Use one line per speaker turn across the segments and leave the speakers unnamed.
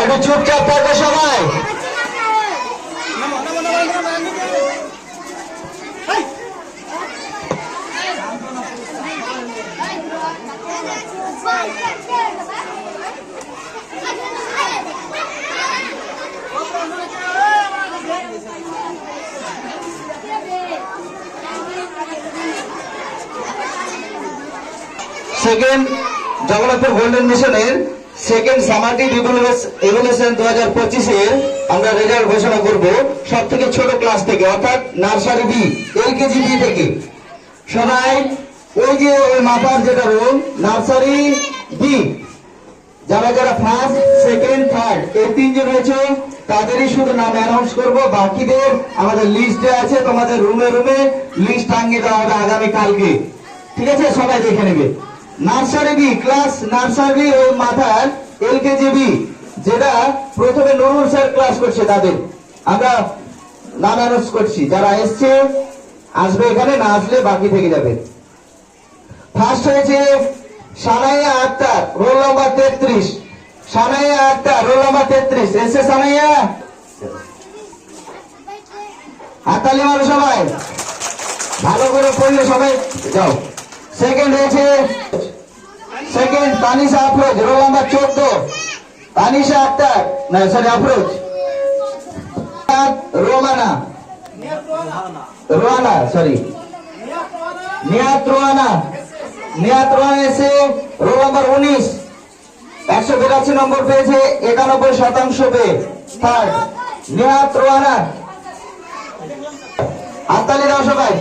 একটু চুপচাপ থাকবে সবাই। সেকেন্ড জগন্নাথপুর গোল্ডেন মিশনের সেকেন্ড সামারটিভ ইভলিউশন দু হাজার পঁচিশের আমরা রেজাল্ট ঘোষণা করব সব থেকে ছোট ক্লাস থেকে, অর্থাৎ নার্সারি বি এলকেজি বি থেকে। সবাই, ওই যে ওই মাথার যেটা রুম নার্সারি বি যারা যারা ফার্স্ট সেকেন্ড থার্ড এই তিনজন হয়েছে তাদেরই শুধু নাম অ্যানাউন্স করব, বাকিদের আমাদের লিস্টে আছে, তোমাদের রুমে রুমে লিস্ট টাঙ্গিয়ে দেওয়া হবে আগামী কালকে ঠিক আছে? সবাই দেখে নেবে। নার্সারি বি, ক্লাস নার্সারি ওই মাথার এলকেজি বি, যেটা প্রথমে নুরুল স্যার ক্লাস করছে তাদের। আমরা নাম অ্যানাউন্স করছি, যারা এসছে, আসবে এখানে, না আসলে বাকি থেকে যাবে। ফার্স্ট হয়েছে সানাইয়া আক্তার রোল নাম্বার তেত্রিশ। সানাইয়া আক্তার রোল নাম্বার তেত্রিশ। এসে সানাইয়া? হাততালি মারো সবাই। ভালো করে পড়লে সবাই যাও। সেকেন্ড হয়েছে second Tanisha Afroz roll number চোদ্দ তানিশা আক্তার না সরি আফরোজ রোমানা রোয়ানা সরি নিয়াত রোয়ানা নিয়াত রোয়ানা এসে রোল নাম্বার উনিশ। একশো বিরাশি নম্বর পেয়েছে, একানব্বই শতাংশ পেয়ে থার্ড নিয়াত রোয়ানা হাততালি দাও সবাই।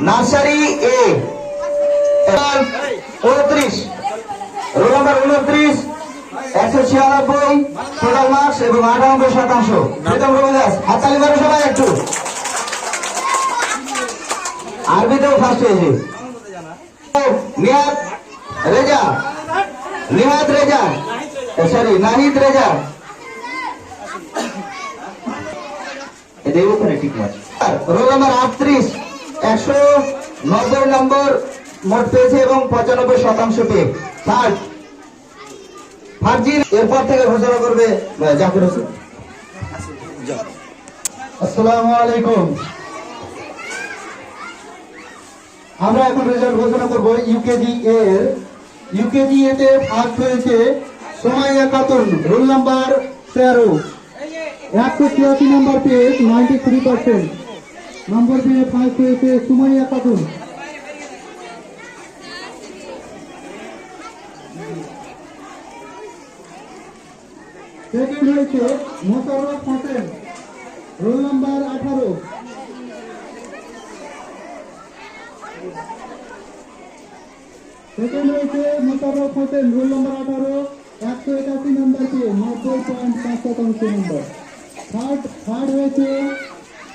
নার্সারি এ উনত্রিশ। রোল নাম্বার উনত্রিশ, একশো ছিয়ানব্বই টোটাল মার্কস এবং আটানব্বই শতাংশ। প্রীতম রবিদাস, হাততালি মারো সবাই একটু। আরবিতেও ফার্স্ট হয়েছে। নিয়াত রেজা, নিহাত রেজা সরি নাহিদ রেজা। ওখানে ঠিক আছে। রোল নাম্বার আটত্রিশ। একশো নব্বই নম্বর মোট পেয়েছে এবং পঁচানব্বই শতাংশ পেয়ে। থার্ড ফার্জিন এরপর থেকে ঘোষণা করবে জাকির হোসেন।
আসসালামু আলাইকুম। আমরা এখন রেজাল্ট ঘোষণা করব ইউকেজি এর। ইউকেজি এতে ফার্স্ট হয়েছে সোমাইয়া খাতুন, রোল নাম্বার তেরো। একশো ছিয়াশি নম্বর পেয়ে নাইনটি থ্রি পার্সেন্ট নম্বর পেয়ে ফার্স্ট হয়েছে সুমাইয়া খাতুন সেকেন্ড হয়েছে মোশাররফ হোসেন রোল নাম্বার আঠারো। সেকেন্ড হয়েছে মোশাররফ হোসেন রোল নাম্বার আঠারো, একশো একাশি নাম্বার পেয়ে নব্বই পয়েন্ট পাঁচ শতাংশ নম্বর থার্ড থার্ড হয়েছে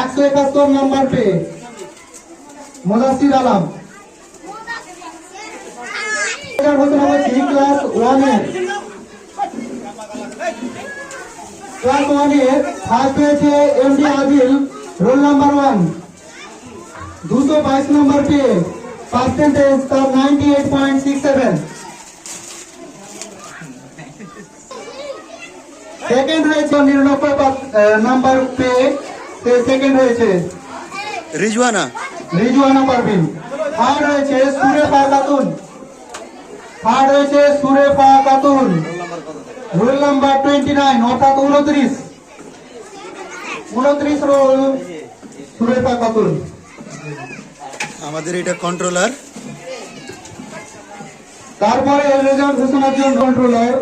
একশো একাত্তর নাম্বার পেয়ে মোদাসির আলম। ক্লাস ওয়ানের ক্লাস ওয়ানের ফার্স্ট হয়েছে MD Adil roll number one দুশো বাইশ নম্বর পেয়ে পার্সেন্টেজ তার ninety eight point six seven second হয়েছে নিরানব্বই নাম্বার পেয়ে সে সেকেন্ড হয়েছে।
রিজওয়ানা।
রিজওয়ানা পারভিন। থার্ড হয়েছে সুরেফা খাতুন থার্ড হয়েছে Surefa Khatun roll number twenty nine অর্থাৎ উনত্রিশ। উনত্রিশ রোল সুরেফা খাতুন
আমাদের এটা কন্ট্রোলার
তারপরে রেজাল্ট ঘোষণার জন্য কন্ট্রোলার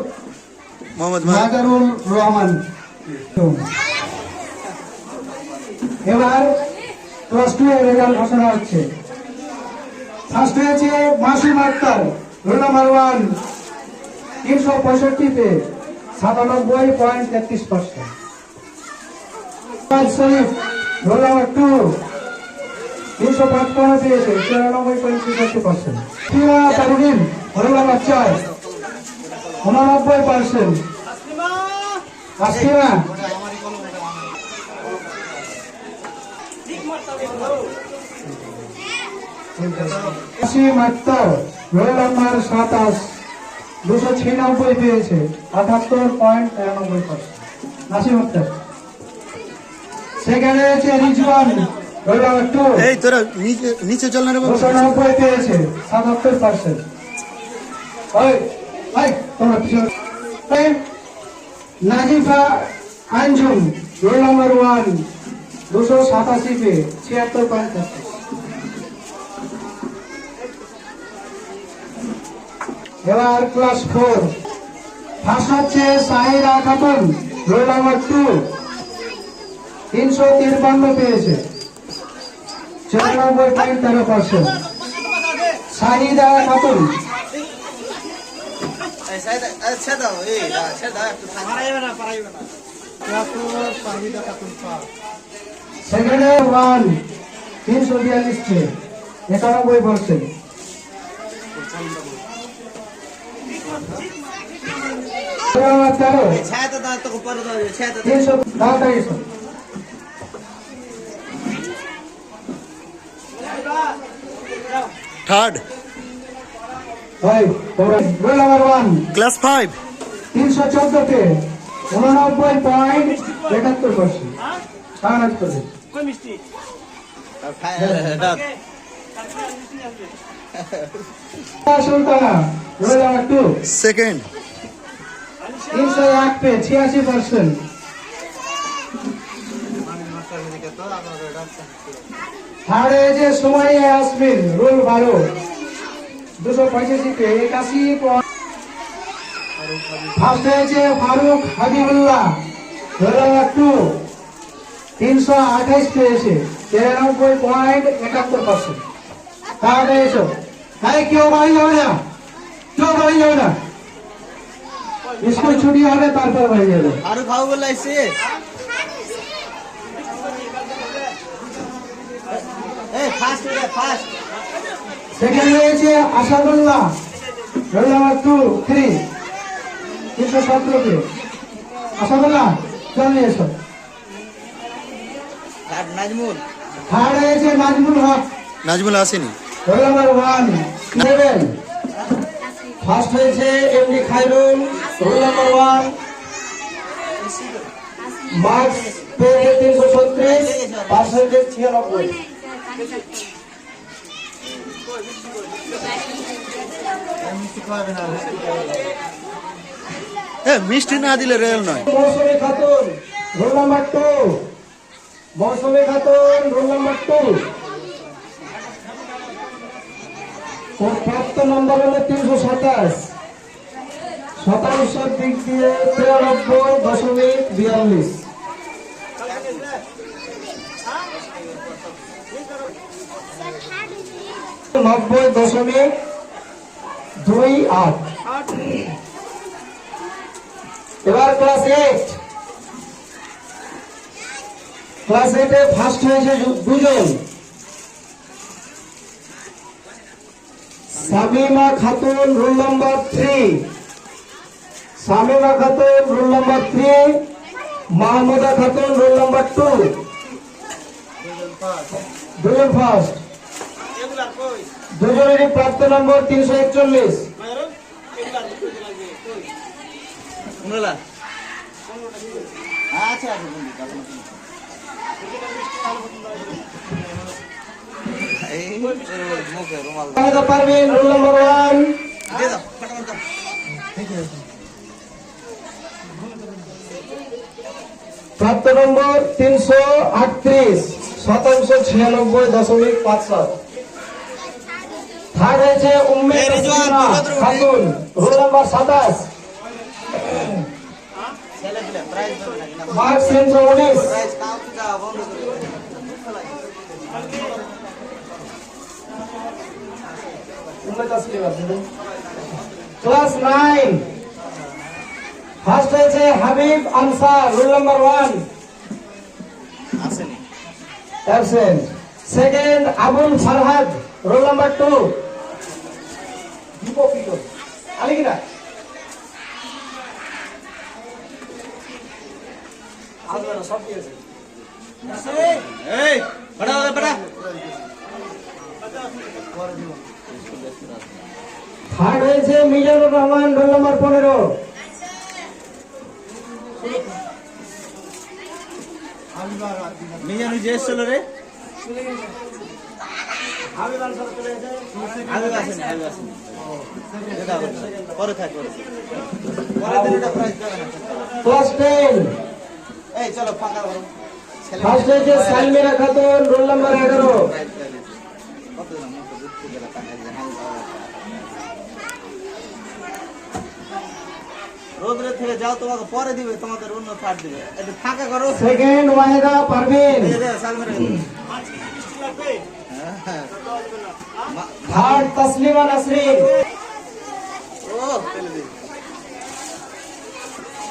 মোহাম্মদ মাহ-
নাজারুল রহমান। এবার প্লাস টু এর রেজাল্ট ঘোষণা হচ্ছে।
ফার্স্ট হয়েছে Masum Akhtar roll number one তিনশো পঁয়ষট্টি পে সাতানব্বই পয়েন্ট তেত্রিশ percent Sharif roll number two তিনশো পাঁচপান্ন পেয়েছে চুরানব্বই পয়েন্ট ছেষট্টি percent Priya Parudin roll number চার উননব্বই পার্সেন্ট আসছিনা আসিম আক্তার রোল নাম্বার সাতাশ দুশো ছিয়ানব্বই পেয়েছে আটাত্তর পয়েন্ট তিরানব্বই পার্সেন্ট নাসিম আক্তার সেখানে হচ্ছে রিজওয়ান রোল নাম্বার টু
এই তোরা নিচে নিচে চল না রে
দুশো নব্বই পেয়েছে সাতাত্তর পার্সেন্ট ওই ওই তোমরা পিছনে। Nazifa Anjum roll number one দুশো সাতাশি পে ছিয়াত্তর পয়েন্ট এবার ক্লাস ফোর ফার্স্ট হচ্ছে Sahira Khatun roll number two তিনশো তিরপান্ন পেয়েছে। চুরানব্বই পয়েন্ট তেরো পার্সেন্ট সাহিদা খাতুন। সেকেন্ডে ওয়ান তিনশো বিয়াল্লিশ ছে একানব্বই পার্সেন্ট তিনশো
থার্ড ক্লাস ফাইভ
তিনশো চোদ্দতে উননব্বই পয়েন্ট একাত্তর পার্সেন্ট করে সুলতানা
সেকেন্ড
তিনশো এক পে ছিয়াশি পার্সেন্ট হয়েছে সময় আসমিন রোল বারো দুশো ফারুক হাবিবুল্লাহ রোল টু, তিনশো আঠাইশ পেয়েছে তিরানব্বই পয়েন্ট একাত্তর পার্সেন্ট তাহলে এসো। হ্যাঁ কেউ বাড়ি যাবে না। কেউ বাড়ি যাবে না। স্কুল ছুটি হবে তারপর হয়ে যাবে।
আরও খাও বলে আইছে। এই ফাস্ট রে ফাস্ট
সেকেন্ড রয়েছে Asadullah roll number two three তিনশো সতেরো কে আসাদুল্লাহ চলে এসো।
আর নাজমুল?
থার্ড রয়েছে নাজমুল হক।
নাজমুল আসেনি
roll number one seven first হয়েছে MD Khairul roll number one. Marks পেয়েছে তিনশো ছত্রিশ পার্সেন্টেজ ছিয়ানব্বই।
মিষ্টি না দিলে রেল নয়।
Mousumi Khatun roll number two. Mousumi Khatun roll number two. প্রাপ্ত নম্বর হলো তিনশো সাতাশ। শতাংশের দিক দিয়ে তিরানব্বই দশমিক বিয়াল্লিশ। নব্বই দশমিক দুই আট। এবার ক্লাস এইট। ক্লাস এইটে ফার্স্ট হয়েছে দুজন। Shamima Khatun roll number three Shamima Khatun roll number three Mahmuda Khatun roll number two দুজন ফার্স্ট দুজনেরই প্রাপ্ত নম্বর তিনশো একচল্লিশ।
আচ্ছা আচ্ছা
পারবেন রোল নাম্বার ওয়ান
দিয়ে দাও ফটাফট দাও
প্রাপ্ত নম্বর তিনশো আটত্রিশ শতাংশ ছিয়ানব্বই দশমিক পাঁচ সাত। থার্ড হয়েছে উম্মে খাতুন রোল নাম্বার সাতাশ। মার্কস তিনশো উনিশ ক্লাস নাইন ফার্স্ট হয়েছে Habib Ansar roll number one absent second Abul Farhad roll number two আলিগিরা
এই বড়া বড়া
থার্ড হয়েছে মিজানুর রহমান রোল নাম্বার পনেরো।
মিজানু যে এসছিল রে পরে থাক এই চলো ফাঁকা করো ছেলে
ফার্স্ট হয়েছে সালমিরা খাতুন রোল নাম্বার এগারো
কত রোদ্রে থেকে যাও তোমাকে পরে দিবে তোমাদের অন্য ছাড় দিবে। একটু ফাঁকা করো।
সেকেন্ড ওয়াহেদা পারভিন
হ্যাঁ
থার্ড তাসলিমা নাসরিন।
ও ফেলে দে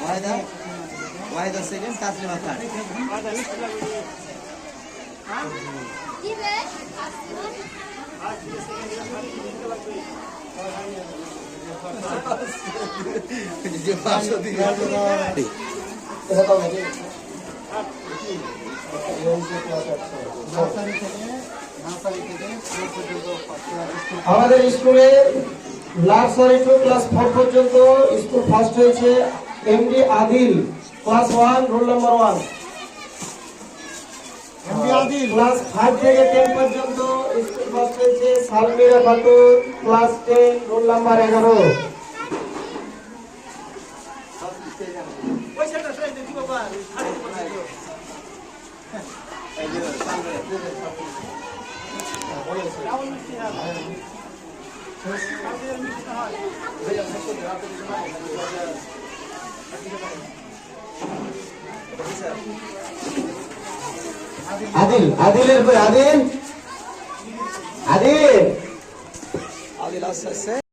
ওয়াহিদা ওয়াহিদা সেকেন্ড তাসলিমা থার্ড দিবে
আমাদের স্কুলে নার্সারি টু ক্লাস ফোর পর্যন্ত স্কুল ফার্স্ট হয়েছে। MD Adil class one roll number one class five থেকে টেন পর্যন্ত স্কুল ফার্স্ট হয়েছে Salmira Khatun class ten roll number এগারো। আদিল আদিলের আদিল? আদিল?
আদিল আস্তে